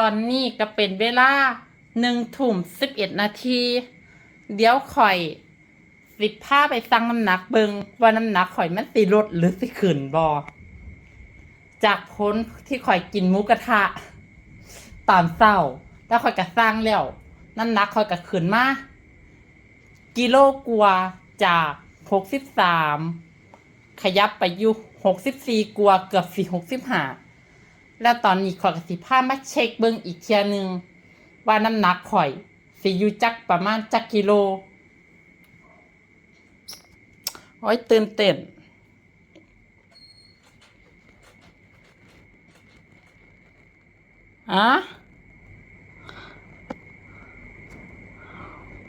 ตอนนี้ก็เป็นเวลาหนึ่งทุ่มสิบเอ็ดนาที เดี๋ยวข่อยสิบผ้าไปสั่งน้ำหนักเบิงว่าน้ำหนักข่อยมันสิลดหรือสิขึ้นบอจากพ้นที่ข่อยกินหมูกระทะ ตอนเศร้าแล้วข่อยก็สร้างแล้วน้ำหนักข่อยก็ขึ้นมากิโลกว่าจากหกสิบสามขยับไปอยู่หกสิบสี่กว่าเกือบสี่หกสิบห้า แล้วตอนนี้ข่อยก็สิพามาเช็คเบิ่งอีกเทียนึง ว่าน้ำหนักข่อย สิอยู่จักประมาณจักกิโลโอ้ยตื่นเต้นอะ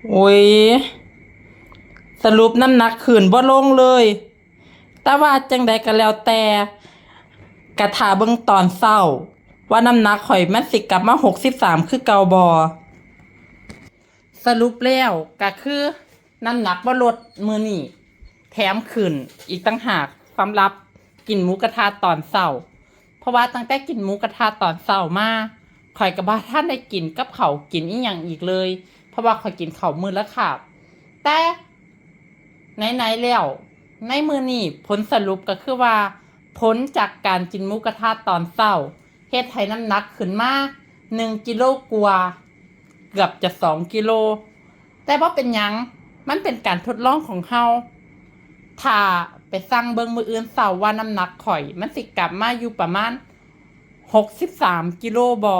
โอ้ย สรุปน้ำหนักขืนบ่ลงเลย แต่ว่าจังใดก็แล้วแต่ กระถาเบิ่งตอนเศร้า ว่าน้ำหนักข่อยมันสิกลับมาหกสิบสามคือเกาบอ สรุปแล้วก็คือน้ำหนักบ่ลดมือนี่แถมขึ้นอีกตั้งหากสำหรับกินหมูกระทะตอนเศร้า เพราะว่าตั้งแต่กินหมูกระทะตอนเศร้ามาข่อยกับบ้าท่านได้กินกับเขากินอีหยังอีกเลย เพราะว่าข่อยกินเขามือละขาบแต่ไหนๆแล้วในมือนี่ผลสรุปก็คือว่า พ้นจากการกินมูกระทะตอนเศร้าเฮ็ดให้น้ำหนักขึ้นมาหนึ่งกิโลกว่าเกือบจะสองกิโล แต่ว่าเป็นยังมันเป็นการทดลองของเฮาถ้าไปสั่งเบิงมืออื่นเสาว่าน้ำหนักข่อย มันสิกลับมาอยู่ประมาณหกสิบสามกิโลบอ